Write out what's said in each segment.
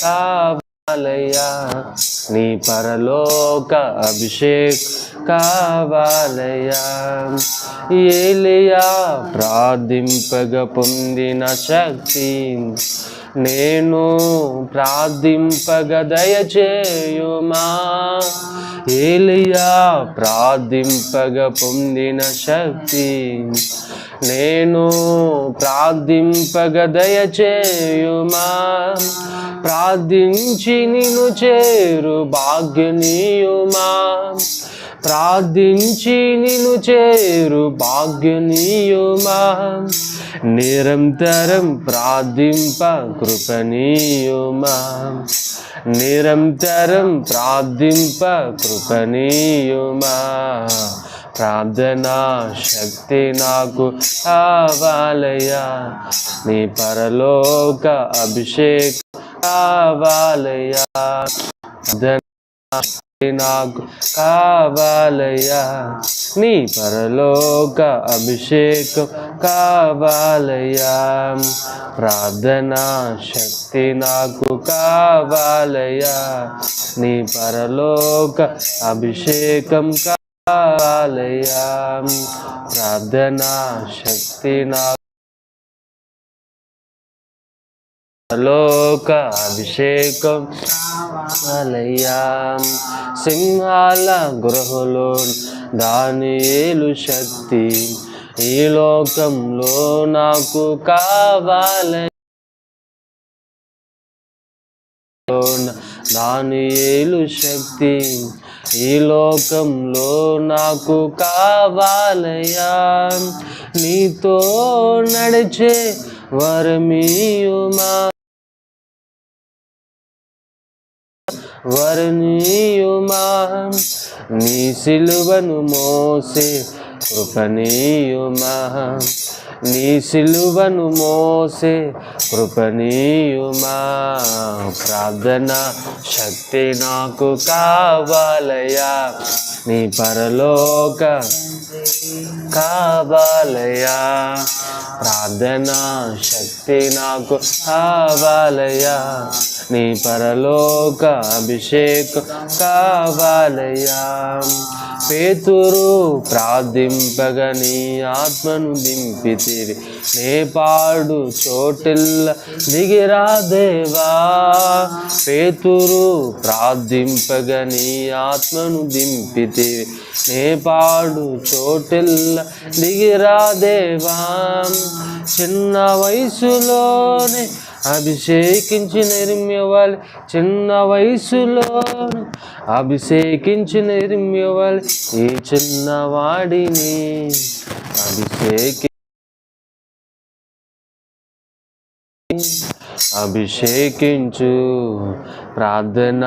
కావాలయ్యా. నీ పరలోక అభిషేక్ కావాలయ్యా. ఏలియా ప్రార్థింపగ పొందిన శక్తి నేను ప్రార్థింపగ దయచేయుమా. ఏలియా ప్రార్థింపగ పొందిన శక్తి నేను ప్రార్థింపగ దయచేయుమా ప్రార్థించి నిన్ను చేరు భాగ్యనీయుమా? ప్రార్థించి నిన్ను చేరు భాగ్యనీయుమా? నిరంతరం ప్రార్థింప కృపణీయుమా నిరంతరం ప్రార్థింప కృపణీయుమా ప్రార్థనా శక్తి నాకు కావాలయ్యా. నీ పరలోక అభిషేక్ కావాలయ్యా. నాకు కావాలయ్యా. నీ పరలోక అభిషేకం కావాలయ్యా. ప్రార్థనా శక్తి నాకు కావాలయ్యా. నీ పరలోక అభిషేకం కా ఆలయం ప్రార్థనా శక్తి లోక అభిషేకం ఆలయం సింహాల గృహలో దానియేలు శక్తి ఈ లోకంలో నాకు కావాలి. దానియేలు శక్తి ఈ లోకంలో నాకు కావాలయ్యా. నీతో నడిచే వరమీయుమా. వరణీయుమా నీ సిలువను మోసే కృపణీయుమా. నీ సిలువను మోసే కృపణీయుమా. ప్రార్థన శక్తి నాకు కావాలయా నీ పరలోక కావాలయా ప్రార్థన శక్తి నాకు కావాలయా నీ పరలోక అభిషేక్ కావాలయా పేతురు ప్రార్థింపగ నీ ఆత్మను దింపితివి నే పాడు చోటిల్ల దిగిరా దేవా. పేతురు ప్రార్థింపగ నీ ఆత్మను దింపితివి నే పాడు చోటిల్ల దిగిరా దేవా. చిన్న వయసులోనే అభిషేకించి నిర్మ్యవాలి చిన్న వయసులో. అభిషేకించి నిర్మ్యవాలి ఈ చిన్నవాడిని. అభిషేకి అభిషేకించు. ప్రార్థన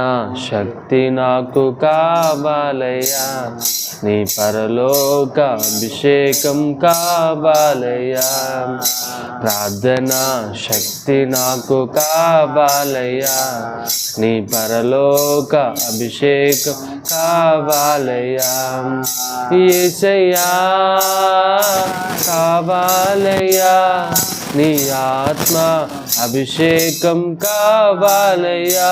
శక్తి నాకు కావాలయ్యా. నీ పరలోక అభిషేకం కావాలయ్యా. ప్రార్థన శక్తి నాకు కావాలయ్యా. నీ పరలోక అభిషేకం కావాలయ్యా. ఏసయ్యా కావాలయ్యా. నీ ఆత్మ అభిషేకం కావాలయ్యా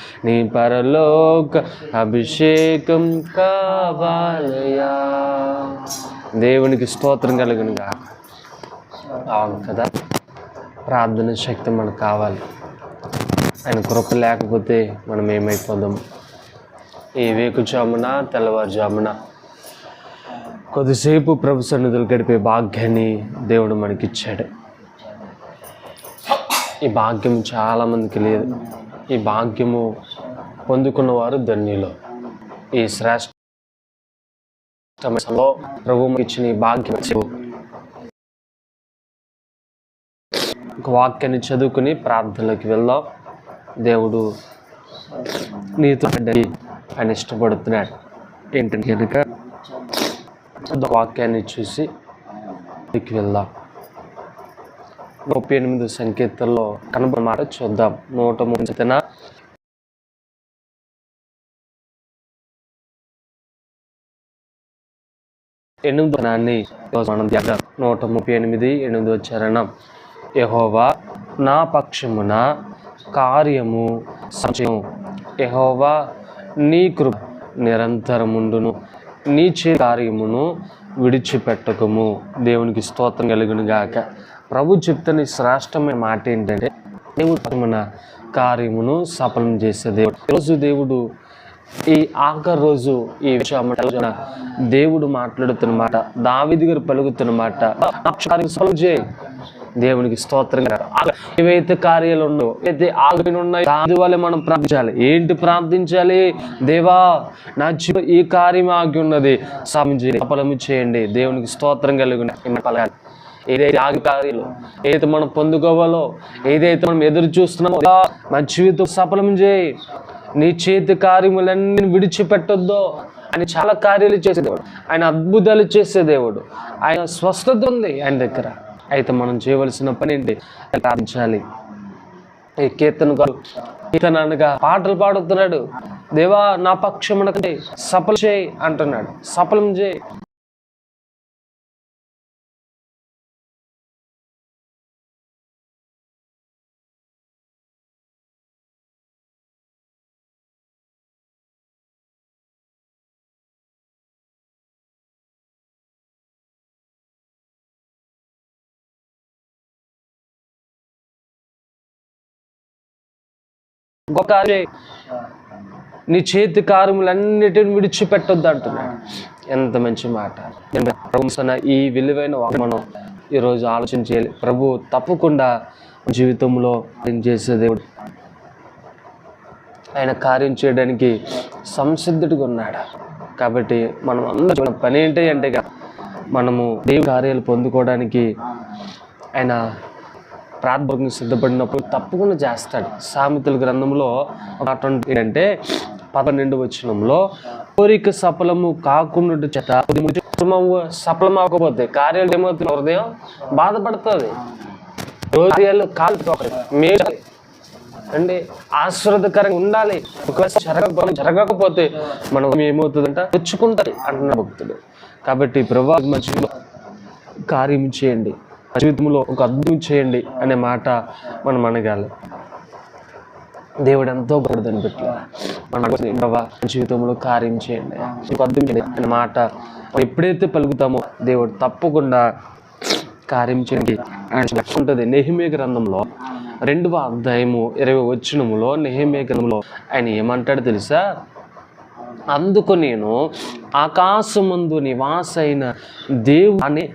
నీ పరలోక అభిషేకం కావాలయా దేవునికి స్తోత్రం కలుగును అవును కదా? ప్రార్థన శక్తి మనకు కావాలి. ఆయన కృప లేకపోతే మనం ఏమైపోదాం? ఈ వేకుజామున తెల్లవారుజామున కొద్దిసేపు ప్రభు సన్నిధులు గడిపే భాగ్యాన్ని దేవుడు మనకిచ్చాడు. ఈ భాగ్యం చాలామందికి లేదు. ఈ భాగ్యము పొందుకున్నవారు ధన్యులు. ఈ శ్రేష్ట ప్రభు ఇచ్చిన ఈ భాగ్యం ఒక వాక్యాన్ని చదువుకుని ప్రార్థనలోకి వెళ్దాం. దేవుడు నీతో ఆయన ఇష్టపడుతున్నాడు. ఏంటంటే కనుక వాక్యాన్ని చూసి దిక్కు వెళ్దాం. ముప్పై ఎనిమిది సంకేతాల్లో కనబడమాట చూద్దాం. నూట ముంచిన ఎనిమిది వచనాన్ని మనం ధ్యానం. నూట ముప్పై ఎనిమిది ఎనిమిది చరణం. యహోవా నా పక్షమున కార్యము సంచయం యహోవా నీ కృప నిరంతరముండును. నీ చే కార్యమును విడిచిపెట్టకము. దేవునికి స్తోత్రం కలుగును గాక. ప్రభు చెప్తున్న శ్రేష్టమైన మాట ఏంటంటే దేవుడు పక్షమున కార్యమును సఫలం చేసే దేవుడు. ఈరోజు దేవుడు ఈ ఆఖరి రోజు ఈ విషయం దేవుడు మాట్లాడుతున్నమాట దావిది గారు పలుకుతున్నమాట దేవునికి స్తోత్రం ఏవైతే కార్యాలు ఉన్నాయో అయితే ఆగిన ఉన్నాయో దాని వల్ల మనం ప్రార్థించాలి. ఏంటి ప్రార్థించాలి? దేవా నా జీవితం ఈ కార్యం ఆగి ఉన్నది. సఫలం చేయండి సఫలము చేయండి. దేవునికి స్తోత్రం కలిగిన పలకాలి ఏదైతే ఆగి కార్యాలు ఏదైతే మనం పొందుకోవాలో ఏదైతే మనం ఎదురు చూస్తున్నామో నా జీవితం సఫలం చేయి. నీ చేతి కార్యములన్నీ విడిచిపెట్టొద్దో. ఆయన చాలా కార్యాలు చేసే దేవుడు. ఆయన అద్భుతాలు చేసే దేవుడు. ఆయన స్వస్థత ఉంది ఆయన దగ్గర. అయితే మనం చేయవలసిన పని ఏంటి? ప్రార్థించాలి. ఈ కీర్తన గారు కీర్తన అనగా పాటలు పాడుతున్నాడు. దేవా నా పక్షమునకంటే సఫలం చేయి అంటున్నాడు. సఫలం చేయి. గొప్ప నీ చేతి కార్యములన్నిటిని విడిచిపెట్టొద్దు అంటున్నాడు ఎంత మంచి మాట. ఈ విలువైన మనం ఈరోజు ఆలోచన చేయాలి ప్రభు తప్పకుండా జీవితంలో కార్యం చేసే దేవుడు. ఆయన కార్యం చేయడానికి సంసిద్ధుడిగా ఉన్నాడు. కాబట్టి మనం అందరం పని ఏంటి అంటే ఇక మనము దేవు కార్యాలు పొందుకోవడానికి ఆయన ప్రార్థనకు సిద్ధపడినప్పుడు తప్పకుండా చేస్తాడు. సామెతల గ్రంథంలో ఒక ఏంటంటే పన్నెండు వచనంలో కోరిక సఫలము కాకుండా చేత సఫలం అవ్వకపోతే కార్యాలు ఏమవుతుంది? హృదయం బాధపడుతుంది. హృదయాలు కాలు మీరు అంటే ఆశ్రదకరంగా ఉండాలి. ఒకవేళ జరగకపోతే జరగకపోతే మనం ఏమవుతుందంట? తెచ్చుకుంటారు అంటున్న భక్తుడు. కాబట్టి ప్రభా మధ్యలో కార్యం చేయండి. జీవితంలో ఒక అద్భుతం చేయండి అనే మాట మనం అనగాలి దేవుడు ఎంతో గొడదని పెట్టి మన జీవితంలో కార్యం చేయండి. ఒక చేయండి అనే మాట ఎప్పుడైతే పలుకుతామో దేవుడు తప్పకుండా కార్యం చేయండి. ఆయన ఉంటుంది నెహిమే గ్రంథంలో రెండవ అధ్యాయము ఇరవై వచ్చినములో నెహిమే గ్రంథంలో ఆయన ఏమంటాడు తెలుసా? అందుకు నేను ఆకాశమందు నివాసైన దేవుడు అనే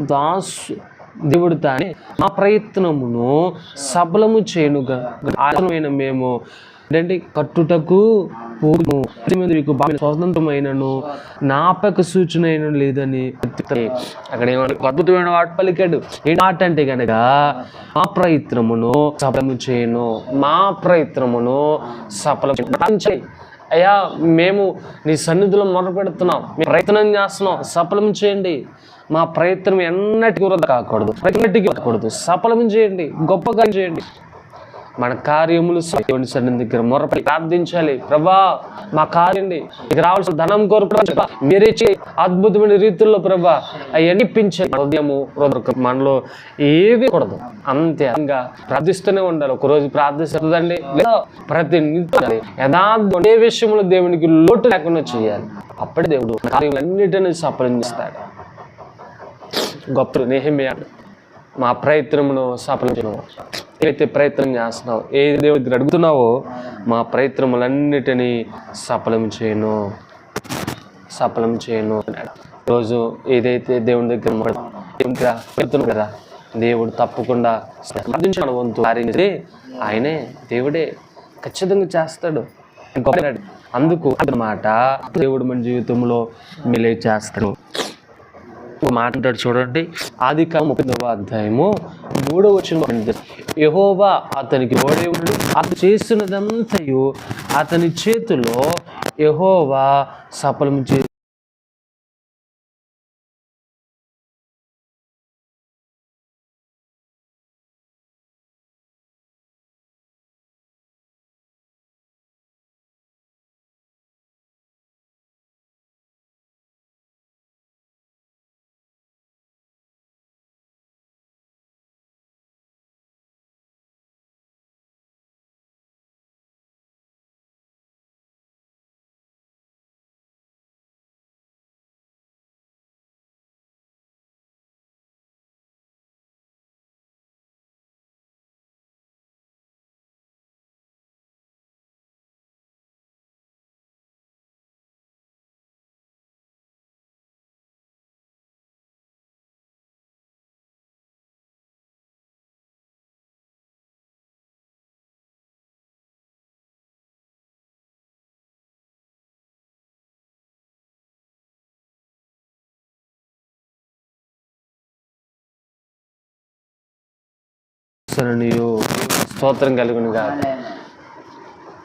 దాసు దేవుడు తానే మా ప్రయత్నమును సబలము చేయనుగా ఆత్మైన మేము ఏంటంటే కట్టుటకు పూర్వము మీకు బాగా స్వతంత్రమైనను నాపక సూచన అయిన లేదని అక్కడ ఏమన్నా అద్భుతమైన వాటి పలికాడు. ఏ మాట అంటే కనుక మా ప్రయత్నమును సఫలము చేయను మా ప్రయత్నమును సఫలం అయ్యా మేము నీ సన్నిధిలో మొరపెడుతున్నాం మేము ప్రయత్నం చేస్తున్నాం. సఫలం చేయండి. మా ప్రయత్నం ఎన్నటికి వృధా కాకూడదు. ప్రతి కాకూడదు. సఫలం చేయండి. గొప్పగా చేయండి. మన కార్యములు దేవుని సన్నిధి దగ్గర మొరపడి ప్రార్థించాలి. ప్రభా మా కార్యండి. ఇక రావాల్సిన ధనం కోరుకు మీరే చేయి అద్భుతమైన రీతుల్లో ప్రభా అవన్నీ హృదయము మనలో ఏది కూడదు. అంతే ఇంకా ప్రార్థిస్తూనే ఉండాలి. ఒక రోజు ప్రార్థిస్తుందండి. లేదా ప్రతి నిత్యం ఏ విషయంలో దేవునికి లోటు లేకుండా చేయాలి. అప్పుడే దేవుడు మన కార్యములన్నిటినీ గొప్ప నేహమ్య మా ప్రయత్నమును సఫలించను. ఏదైతే ప్రయత్నం చేస్తున్నావు ఏ దేవుడి దగ్గర అడుగుతున్నావో మా ప్రయత్నములన్నిటినీ సఫలం చేయను. సఫలం చేయను. అన్నాడు రోజు ఏదైతే దేవుని దగ్గర పెడుతున్నాం కదా దేవుడు తప్పకుండా ప్రార్థించిన వంతు ఆయనే దేవుడే ఖచ్చితంగా చేస్తాడు. అందుకు అన్నమాట దేవుడు మన జీవితంలో మిలే చేస్తాడు. ఒక మాట అంటాడు చూడండి. ఆది కాలం ముప్పై అధ్యాయము. మూడో వచ్చిన యహోవా అతనికి ఓడే ఉండు. అతను చేస్తున్నదంతయు అతని చేతిలో యహోవా సఫలం చే నీవు స్తోత్రం కలుగును కాదు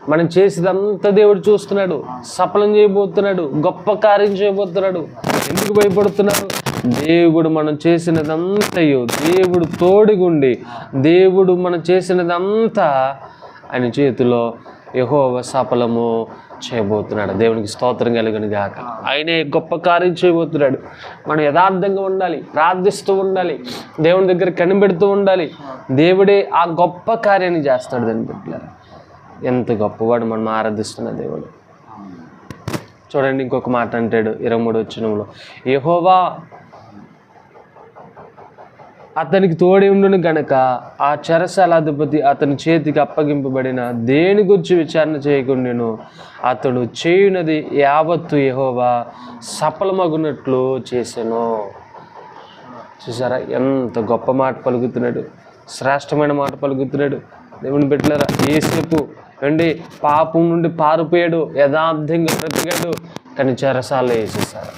మనం చేసేదంతా దేవుడు చూస్తున్నాడు. సఫలం చేయబోతున్నాడు. గొప్ప కార్యం చేయబోతున్నాడు. ఎందుకు భయపడుతున్నాడు దేవుడు మనం చేసినదంతయో దేవుడు తోడుగుండి దేవుడు మనం చేసినదంతా ఆయన చేతిలో యహోవ సఫలము చేయబోతున్నాడు. దేవునికి స్తోత్రం కలిగిన గాక. ఆయనే గొప్ప కార్యం చేయబోతున్నాడు. మనం యథార్థంగా ఉండాలి ప్రార్థిస్తూ ఉండాలి దేవుని దగ్గర కనిపెడుతూ ఉండాలి. దేవుడే ఆ గొప్ప కార్యాన్ని చేస్తాడు దాన్ని బిడ్డలారా. ఎంత గొప్పవాడు మనం ఆరాధిస్తున్న దేవుడు. చూడండి ఇంకొక మాట అంటాడు ఇరవై మూడు వచ్చినంలో యహోవా అతనికి తోడి ఉండును గనక ఆ చెరసాలాధిపతి అతని చేతికి అప్పగింపబడిన దేని గురించి విచారణ చేయకుండాను అతడు చేయునది యావత్తు యహోవా సఫలమగునట్లు చేశాను చూసారా? ఎంత గొప్ప మాట పలుకుతున్నాడు. శ్రేష్టమైన మాట పలుకుతున్నాడు. దేవుని పెట్టలేరా ఏసేపు అండి పాపం నుండి పారిపోయాడు యథార్థంగా బ్రతికాడు. కానీ చెరసాల్లో వేసేసారా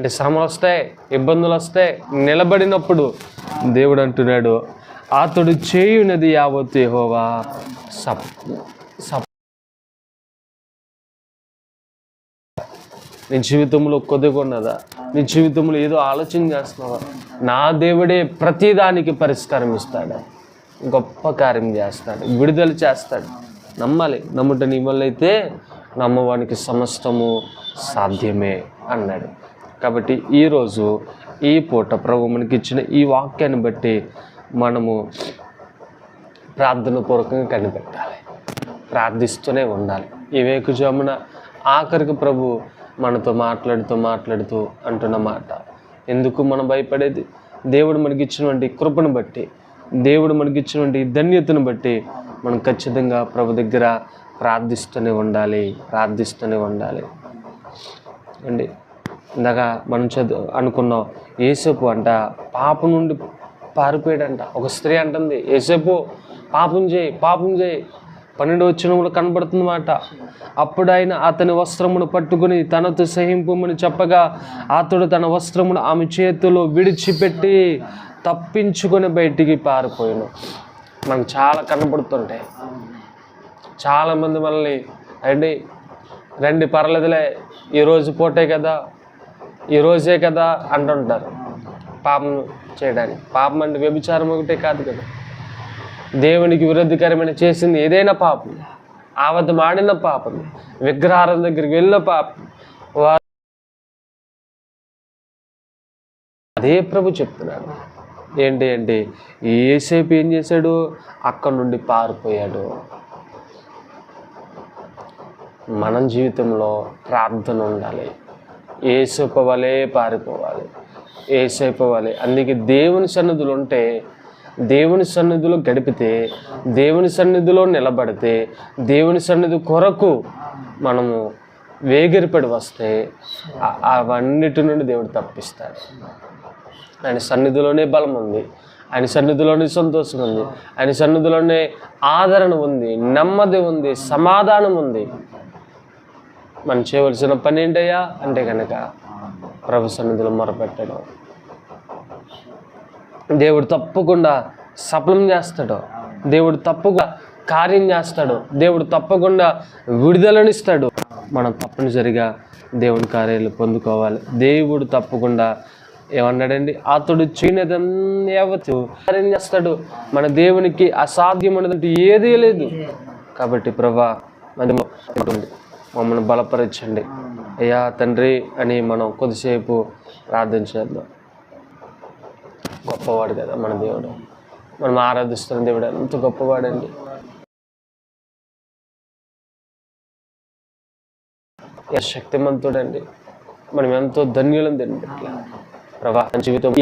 అంటే శ్రమలు వస్తాయి ఇబ్బందులు వస్తాయి నిలబడినప్పుడు దేవుడు అంటున్నాడు అతడు చేయునది యావత్ యెహోవా. సప్ సప్ నీ జీవితంలో కొద్దిగున్నదా? నీ జీవితంలో ఏదో ఆలోచన చేస్తున్నావా? నా దేవుడే ప్రతిదానికి పరిష్కారం ఇస్తాడు. గొప్ప కార్యం చేస్తాడు. విడుదల చేస్తాడు. నమ్మాలి. నమ్ముట నీ వల్ల అయితే నమ్మవానికి సమస్తము సాధ్యమే అన్నాడు. కాబట్టి ఈరోజు ఈ పూట ప్రభు మనకి ఇచ్చిన ఈ వాక్యాన్ని బట్టి మనము ప్రార్థన పూర్వకంగా కనిపెట్టాలి. ప్రార్థిస్తూనే ఉండాలి. ఈ వేకుజామున ఆఖరికి ప్రభు మనతో మాట్లాడుతూ మాట్లాడుతూ అంటున్న మాట ఎందుకు మనం భయపడేది? దేవుడు మనకిచ్చినటువంటి కృపను బట్టి దేవుడు మనకిచ్చినటువంటి ధన్యతను బట్టి మనం ఖచ్చితంగా ప్రభు దగ్గర ప్రార్థిస్తూనే ఉండాలి ప్రార్థిస్తూనే ఉండాలి. అండి ఇందాక మనం చదువు అనుకున్నాం ఏసేపు అంట పాపం నుండి పారిపోయాడంట. ఒక స్త్రీ అంటుంది ఏసేపు పాపం చేయి పాపం చేయి. పన్నెండు వచ్చినప్పుడు కనబడుతుంది మాట. అప్పుడు ఆయన అతని వస్త్రమును పట్టుకుని తనతో సహింపుమని చెప్పగా అతడు తన వస్త్రమును ఆమె చేతిలో విడిచిపెట్టి తప్పించుకొని బయటికి పారిపోయాను మనకు చాలా కనబడుతుంటాయి చాలామంది మనల్ని అండి రండి పర్లేదులే ఈరోజు పూటే కదా ఈ రోజే కదా అంటుంటారు. పాపం చేయడానికి. పాపం అంటే వ్యభిచారం ఒకటే కాదు కదా. దేవునికి విరుద్ధకరమైన చేసింది ఏదైనా పాపం. ఆవద్దం మాడిన పాపం. విగ్రహారం దగ్గరికి వెళ్ళిన పాపం. వారు అదే ప్రభు చెప్తున్నాడు. ఏంటి అంటే ఏసేపు ఏం చేశాడు? అక్కడ నుండి పారిపోయాడు. మన జీవితంలో ప్రార్థన ఉండాలి. ఏసేపు వలే పారిపోవాలి. ఏసేపు వలే అందుకే దేవుని సన్నిధులు ఉంటే దేవుని సన్నిధిలో గడిపితే దేవుని సన్నిధిలో నిలబడితే దేవుని సన్నిధి కొరకు మనము వేగిరిపడి వస్తే అవన్నిటి నుండి దేవుడు తప్పిస్తాడు. ఆయన సన్నిధిలోనే బలం ఉంది. ఆయన సన్నిధిలోనే సంతోషం ఉంది. ఆయన సన్నిధిలోనే ఆదరణ ఉంది. నెమ్మది ఉంది. సమాధానం ఉంది. మనం చేయవలసిన పని ఏంటయ్యా? అంటే కనుక ప్రభు సన్నిధిలో మొరపెట్టడం. దేవుడు తప్పకుండా సఫలం చేస్తాడు. దేవుడు తప్పకుండా కార్యం చేస్తాడు. దేవుడు తప్పకుండా విడుదలనిస్తాడు మనం తప్పనిసరిగా దేవుని కార్యాలు పొందుకోవాలి. దేవుడు తప్పకుండా ఏమన్నాడండి? అతడు చేయనదన్నీ యావత్తు కార్యం చేస్తాడు. మన దేవునికి అసాధ్యం అనేది ఏదీ లేదు. కాబట్టి ప్రభా మధ్యలో మమ్మల్ని బలపరచండి. అయ్యా తండ్రి అని మనం కొద్దిసేపు ప్రార్థన చేద్దాం. గొప్పవాడు కదా మన దేవుడు. మనం ఆరాధిస్తున్న దేవుడు. ఎంత గొప్పవాడండి. శక్తిమంతుడండి. మనం ఎంతో ధన్యులం తిండి ప్రభా జీవితం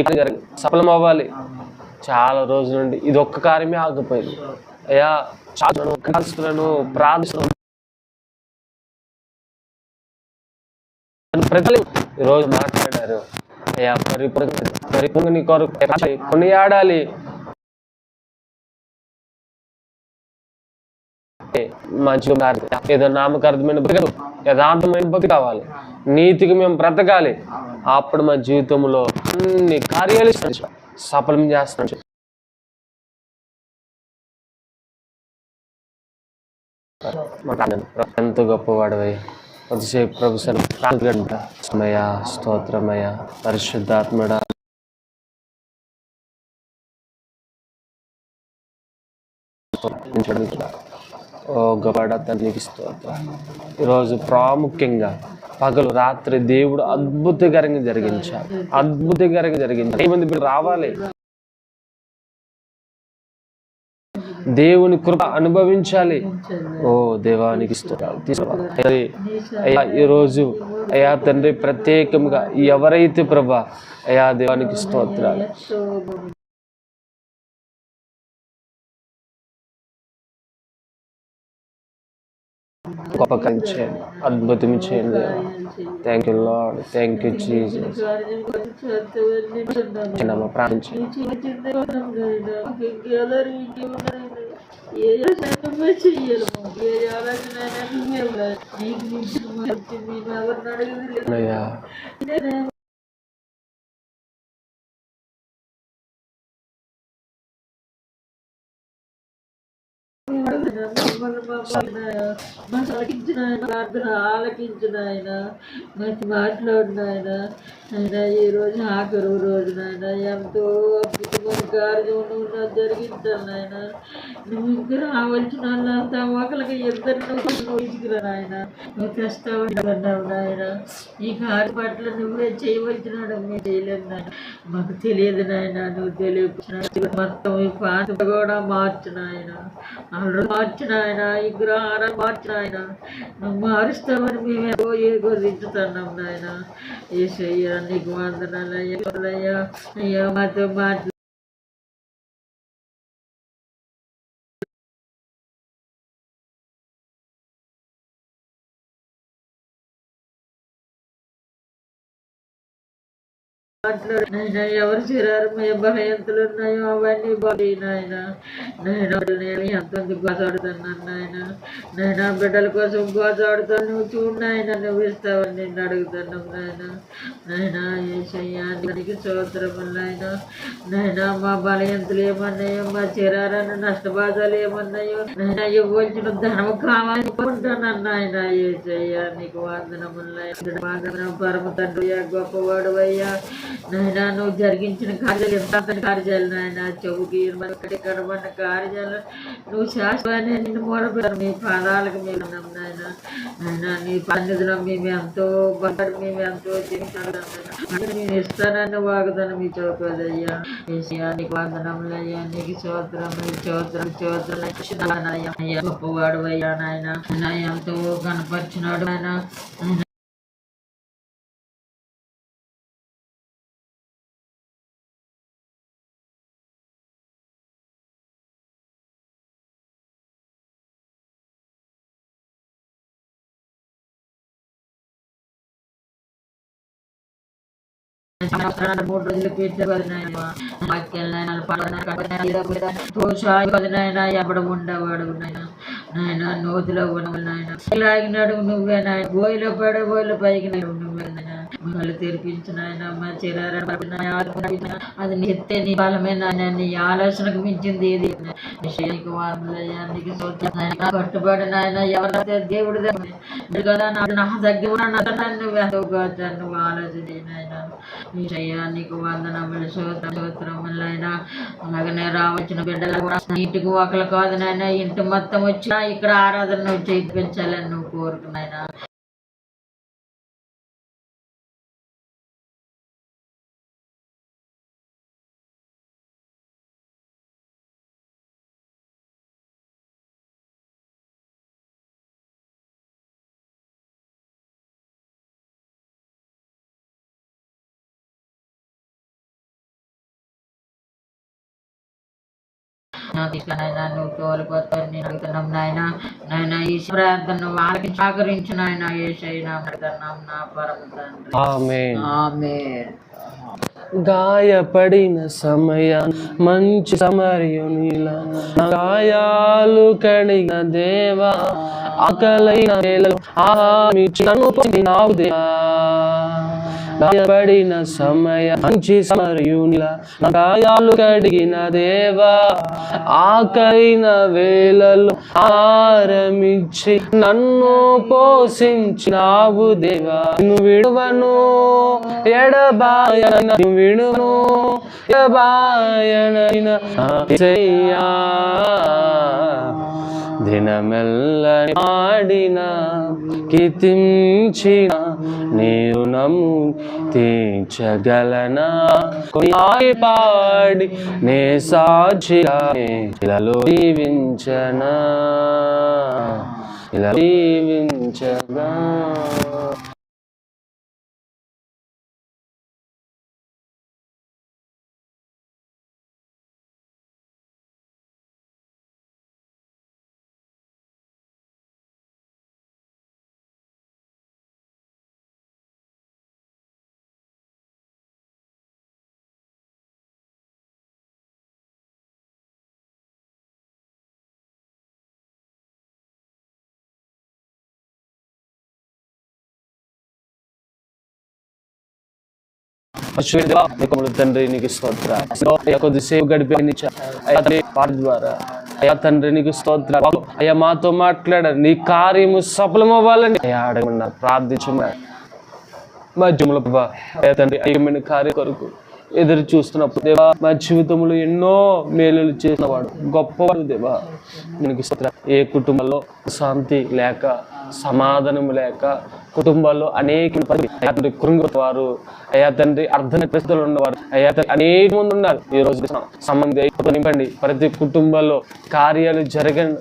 సఫలం అవ్వాలి. చాలా రోజుల నుండి ఇది ఒక్క కార్యమే ఆగిపోయింది. అయ్యా చాలా కాల్స్తున్నాను ప్రార్థిస్తున్నాను. ప్రజలు ఈరోజు మాట్లాడారు. అయ్యా పరిపూర్ణ పరిపూర్ణ నీ కొరకు కొనియాడాలి? మా ఏదో నామకార్థమైన బ్రతుకు యథార్థమైన బతుకు కావాలి. నీతికి మేము బ్రతకాలి. అప్పుడు మా జీవితంలో అన్ని కార్యాలు సఫలం చేస్తున్నాం ఎంతో గొప్పవాడవై. కొద్దిసేపు ప్రభు గంట సమయ స్తోత్రమయ పరిశుద్ధాత్మడ. ఓ గబడ తండ్రికి స్తోత్ర. ఈరోజు ప్రాముఖ్యంగా పగలు రాత్రి దేవుడు అద్భుతకరంగా జరిగించాడు. అద్భుతకరంగా జరిగించాడు. ఏమంది రావాలి? దేవుని కృప అనుభవించాలి. ఓ దేవానికి అయ్యా ఈరోజు అయ్యా తండ్రి ప్రత్యేకంగా ఎవరైతే ప్రభా అయ్యా దేవానికి స్తోత్రాలు. చేయండి. అద్భుతం చేయండి. Thank you Lord thank you Jesus ప్రార్థించండి. ఏదో శాతమే చెయ్యలేము ఏ ఆలోచన నీకు మించిన మంచి మేము ఎవరిని అడగదు లేదు. ఆలకించిన ఆయన ప్రార్థన ఆలకించిన ఆయన మంచి మాట్లాడిన ఆయన ఆయన ఈ రోజు ఆఖరు రోజు నాయన ఎంతో అద్భుతమైన కార్యం నువ్వు నాకు జరిగించాను నాయన ఇంకా రావాల్సిన వాళ్ళంతా ఒకరికి ఇద్దరు నువ్వు ఇసుకురా నాయన. నువ్వు కష్టపడ్డావు నాయన. ఈ కారు పట్ల నువ్వే చేయవలసిన మేము చేయలేదు నాయన. మాకు తెలియదు నాయన నువ్వు తెలియదు మొత్తం ఈ పాట కూడా మార్చిన ఆయన అల్లు మార్చిన ఆయన ఈ గ్రహాలను మార్చిన ఆయన నువ్వు మారుస్తామని మేము ఎంతో గురించుతున్నాం నాయన. ఏసయ్యా నీకు వందనాలయ్యా అయ్యా మాతో మాట్లా నాయన ఎవరి శరీరం ఏ ఉన్నాయో అవన్నీ బాడీ నాయన. నేను నేను ఎంతమంది గోసాడుతున్నాను నాయన. నేను బిడ్డల కోసం గోసాడుతాను నువ్వు చూడు నాయన నువ్వు ఇస్తావని నిన్ను అడుగుతున్నాం నాయన. నాయన ఏసయ్యానికి సోదరము నాయన. నాయన మా బలయంతులు ఏమన్నాయో మా శరీరాన్ని నష్టబాధాలు ఏమన్నాయో నాయన ఇవ్వాల్సిన ధనం కావాలని అనుకుంటున్నాను నాయన ఏసయ్యా నీకు వందనములు నాయన. వాదన పరమ తండ్రి గొప్పవాడు అయ్యా. నాయన నువ్వు జరిగించిన కార్యాలు ఎంత కార్యాలు నాయన చెవుకి ఒకటి కనబడిన కార్యాలు. నువ్వు శాశ్వతాన్ని నిన్ను మూడపెడతారు మీ పాదాలకు మేము ఉన్నాం నాయన. నాయన నీ పన్నిధిలో మేము ఎంతో బట్టడు మేము ఎంతో జీవితాలు నేను ఇస్తానని వాగుదాను మీ చౌకదయ్యా ఏసయ్యా నీకు వందనములయ్యా నీకు చోత్రం చోత్రం చోత్రం గొప్పవాడు అయ్యా నాయన. ఎంతో కనపరిచినాడు ఆయన మూడు రోజులు పెట్టినాయన ఎప్పుడు ఉండవాడు నాయన నాయన నోతిలో ఉండవు నాయన లాగినాడు నువ్వే నాయన గోయిలో పడే గోయిలో పైకి నువ్వే నాయన మళ్ళీ తెరిపించిన ఆయన మా అది నెత్తే నీ బలమే నాయన నీ ఆలోచనకు మించింది ఏది? విషయానికి వాదులయ్యా నీకు కట్టుబడి నాయన ఎవరైతే దేవుడు కదా నా దగ్గర ఉన్న నన్ను నువ్వు ఆలోచన నాయన. నీకు వందనములు సూత్రం అయినా అలాగనే రావచ్చిన బిడ్డలు కూడా ఇంటికి ఒకరు కాదు నాయన. ఇంటి మొత్తం వచ్చినా ఇక్కడ ఆరాధన నువ్వు చేయించాలని నువ్వు కోరుకున్నాయినా ఇష్టనైనా నువ్వు తోలిపోతావు నేను అడుగుతున్నాం నాయన. నాయన ఈ ప్రార్థన వాళ్ళకి సహకరించు నాయన. ఏసైనా అడుగుతున్నాం నా పరమ తండ్రి. ఆమె ఆమె గాయపడిన సమయం మంచి సమరయునిలా గాయాలు కడిగిన దేవా. ఆకలైన వేళలో ఆహామిచ్చి నన్ను పొందినావు దేవా. గాయపడిన సమయం మంచి సమరయునిలా గాయాలు కడిగిన దేవా ఆకైన వేళలో ఆరమిచ్చి నన్ను పోషించినావు దేవా. నువ్వు విడువను ఎడబాయన నువ్వు విడువను ఎడబాయనైన దినమెల్ల ఆడిన కితించిన నేను నము తీర్చగలనా కొనియాడి పాడి నే సాక్షిలో ఇలాలో జీవించనా ఇలా జీవించగా పరిశుద్ధ నీకు తండ్రి నీకు స్తోత్ర అయ్యా కొద్దిసేపు గడిపే పాట ద్వారా. అయ్యా తండ్రి నీకు స్తోత్ర అయ్యా మాతో మాట్లాడారు. నీ కార్యము సఫలమవ్వాలని అయ్యా అడగమన్నారు ప్రార్థించమన్నారు. మా జీవుల అయ్యా తండ్రి అయ్యమైన కార్య కొరకు ఎదురు చూస్తున్నప్పుడు దేవా మా జీవితంలో ఎన్నో మేలులు చేసినవాడు గొప్పవాడు దేవా. నీకు ఏ కుటుంబంలో శాంతి లేక సమాధానం లేక కుటుంబాల్లో అనేక మంది తండ్రి వారు అయ్యా తండ్రి అర్ధన పరిస్థితులు ఉన్నవారు. అయ్యా తండ్రి అనేక మంది ఉన్నారు. ఈ రోజు సంబంధి నింపండి. ప్రతి కుటుంబాల్లో కార్యాలు జరగండి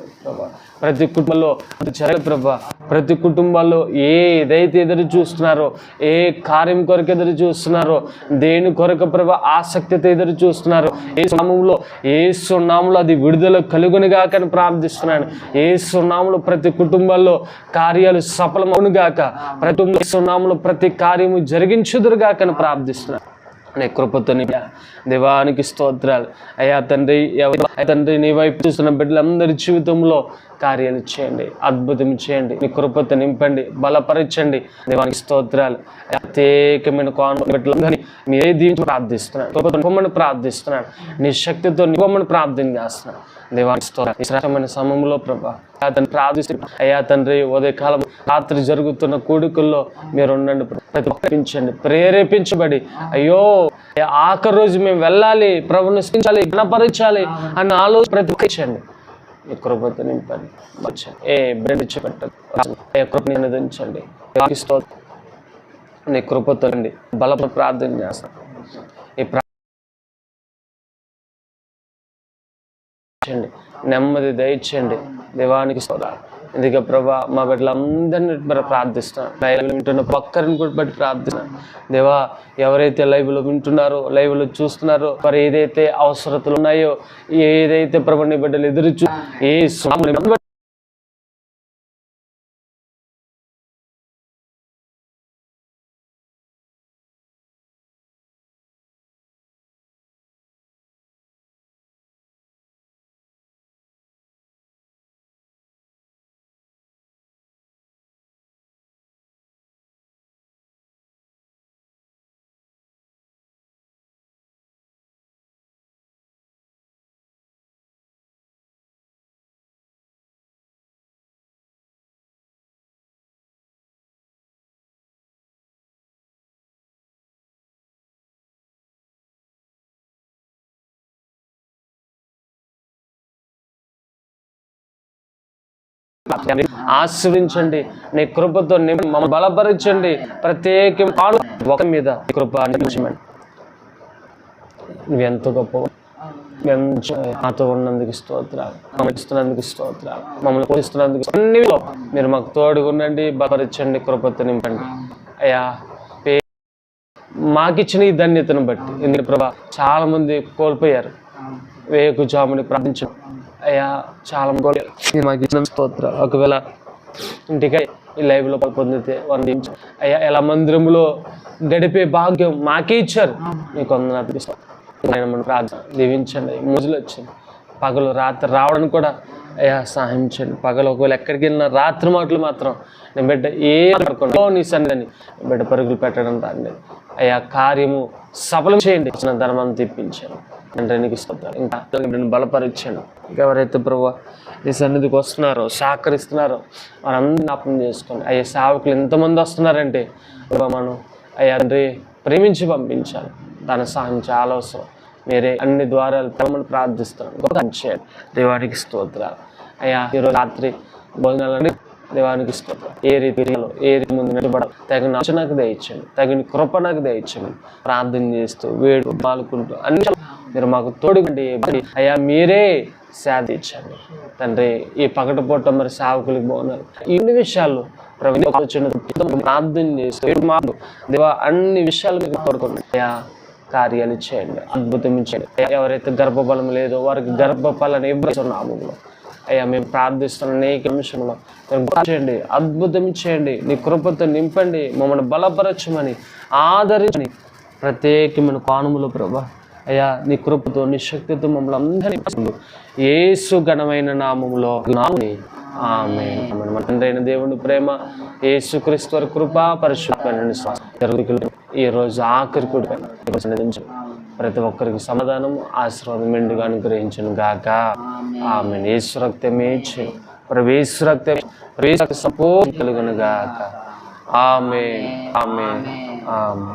ప్రతి కుటుంబంలో జరగదు ప్రభా. ప్రతి కుటుంబాల్లో ఏ ఏదైతే ఎదురు చూస్తున్నారో ఏ కార్యం కొరకు ఎదురు చూస్తున్నారో దేని కొరకు ప్రభా ఆసక్తితో ఎదురు చూస్తున్నారో ఏ నామంలో ఏ సున్నాములో అది విడుదల కలుగునుగా అని ప్రార్థిస్తున్నాను. ఏ సున్నాములో ప్రతి కుటుంబాల్లో కార్యాలు సఫలమవునుగాక ప్రతి కుటుంబంలో సున్నాములో ప్రతి కార్యము జరిగించుదురుగాక అని ప్రార్థిస్తున్నాను. నీ కృపతో దివానికి దేవానికి స్తోత్రాలు. అయ్యా తండ్రి తండ్రి నీ వైపు చూస్తున్న బిడ్డలందరి జీవితంలో కార్యాలు చేయండి అద్భుతం చేయండి నీ కృపత నింపండి బలపరచండి. దేవానికి స్తోత్రాలు. ప్రత్యేకమైన కాను మీరే దీవించి ప్రార్థిస్తున్నాను కృపత నింపమని ప్రార్థిస్తున్నాను నీ శక్తితో నింపమని ప్రార్థన చేస్తున్నాను దేవానికి ఈ సమయంలో ప్రభా అతను తండ్రి అయ్యా తండ్రి ఉదయకాలం రాత్రి జరుగుతున్న కూడుకుల్లో మీరు ఉండండి ప్రతిపించండి ప్రేరేపించబడి అయ్యో ఆఖరి రోజు మేము వెళ్ళాలి ప్రభుని స్థించాలి గణపరచాలి అన్న ఆలోచన ప్రతిపించండి ఈ కృపతో నింపండి. ఏ బ్రెండ్ ఇచ్చి పెట్టదు ఏ కృపని అనుదించండి నీ కృపతో అండి బలప ప్రార్థన చేస్తాం. ఈ ప్రా నెమ్మది దయచండి దేవానికి సోదాలు ఎందుకే ప్రభా మా బిడ్డలందరినీ మరి ప్రార్థిస్తున్నాను లైవ్ వింటున్న పక్కరిని కూడా బట్టి ప్రార్థిస్తున్నాను దేవా ఎవరైతే లైవ్లో వింటున్నారో లైవ్లో చూస్తున్నారో మరి ఏదైతే అవసరతలు ఉన్నాయో ఏదైతే ప్రభు నీ బిడ్డలు ఎదురు చూ ఏ స్వామి ఆశ్రయించండి. నీ కృపతో మమ్మల్ని బలపరచండి. ప్రత్యేకం ఒక మీద కృప నిలిచమని గొప్ప ఎంత ఉన్నందుకు స్తోత్రాలు. మమ్మల్ని ఇస్తున్నందుకు స్తోత్రాలు. మమ్మల్ని పోషిస్తున్నందుకు అన్ని మీరు మాకు తోడుగుండండి బలపరచండి కృపతో నింపండి. అయ్యా మాకిచ్చిన ఈ ధన్యతను బట్టి. ఎందుకంటే ప్రభా చాలా మంది కోల్పోయారు. వేయకు జాముని ప్రార్థించడం. అయ్యా చాలా మంది ఇది మాకు ఇచ్చిన స్తోత్ర ఒకవేళ ఇంటికై ఈ లైవ్లో పొందితే వంద అయ్యా ఎలా మందిరంలో గడిపే భాగ్యం మాకే ఇచ్చారు. మీకు వందనాలు ఇస్తాం మన ప్రార్థన దీవించండి. ముజులు వచ్చింది. పగలు రాత్రి రావడానికి కూడా అయ్యా సహాయించండి పగలు ఒకవేళ ఎక్కడికి వెళ్ళినా రాత్రి మాటలు మాత్రం నేను బిడ్డ ఏ పడుకోండి నీ సన్నిధిని బిడ్డ పరుగులు పెట్టడం రాండి అయ్యా కార్యము సఫలం చేయండి. ఇచ్చిన ధర్మాన్ని తెప్పించాను అంటే ఇస్తాను ఇంకా నేను బలపరిచాను ఇంకా ఎవరైతే ప్రభు నీ సన్నిధికి వస్తున్నారో సహకరిస్తున్నారో వారందరినీ జ్ఞాపకం చేసుకోండి అయ్యే సేవకులు ఎంతమంది వస్తున్నారంటే మనం అయ్యా తండ్రి ప్రేమించి పంపించాలి. దాని సహాయం చాలా అవసరం. మీరే అన్ని ద్వారాలు తమను ప్రార్థిస్తున్నాను గొప్ప చేయండి. దేవానికి స్తోత్రాలు. అయ్యా ఈరోజు రాత్రి భోజనాలని దేవానికి స్తోత్రం ఏ రీతి ఏ రీతి ముందు నిలబడాలి తగిన నాకు దయచండి తగిన కృప నాకు దయచండి ప్రార్థన చేస్తూ వేడు పాల్గొంటూ అన్ని మీరు మాకు తోడుగండి. అయ్యా మీరే సాధించండి తండ్రి ఈ పగటిపూట మరి సేవకులకు బాగున్నారు ఇన్ని విషయాలు ప్రార్థన చేస్తూ దేవా అన్ని విషయాలు మీకు కోరుకోండి అయ్యా కార్యాలు చేయండి అద్భుతం చేయండి. ఎవరైతే గర్భఫలం లేదో వారికి గర్భఫలం ఇవ్వస్తున్నాము అయ్యా మేము ప్రార్థిస్తున్న అనేక నిమిషంలో చేయండి అద్భుతం చేయండి. నీ కృపతో నింపండి మమ్మల్ని బలపరచమని ఆదరించని ప్రత్యేకమైన కానుములు ప్రభా అయ్యా నీ కృపతో నీ శక్తితో మమ్మల్ని అందరినీ ఏసు ఘనమైన నామంలో నామని. ఆమె మన తండ్రి దేవుని ప్రేమ యేసుక్రీస్తు వారి కృప పరిశుద్ధమైన ఈ రోజు ఆఖరి కూడా ప్రతి ఒక్కరికి సమాధానం ఆశీర్వాదం మెండుగా అనుగ్రహించను గాక. ఆమె యేసు రక్తమే ప్రవేశ రక్తం ప్రవేశ కలుగును గాక. ఆమె ఆమె ఆమె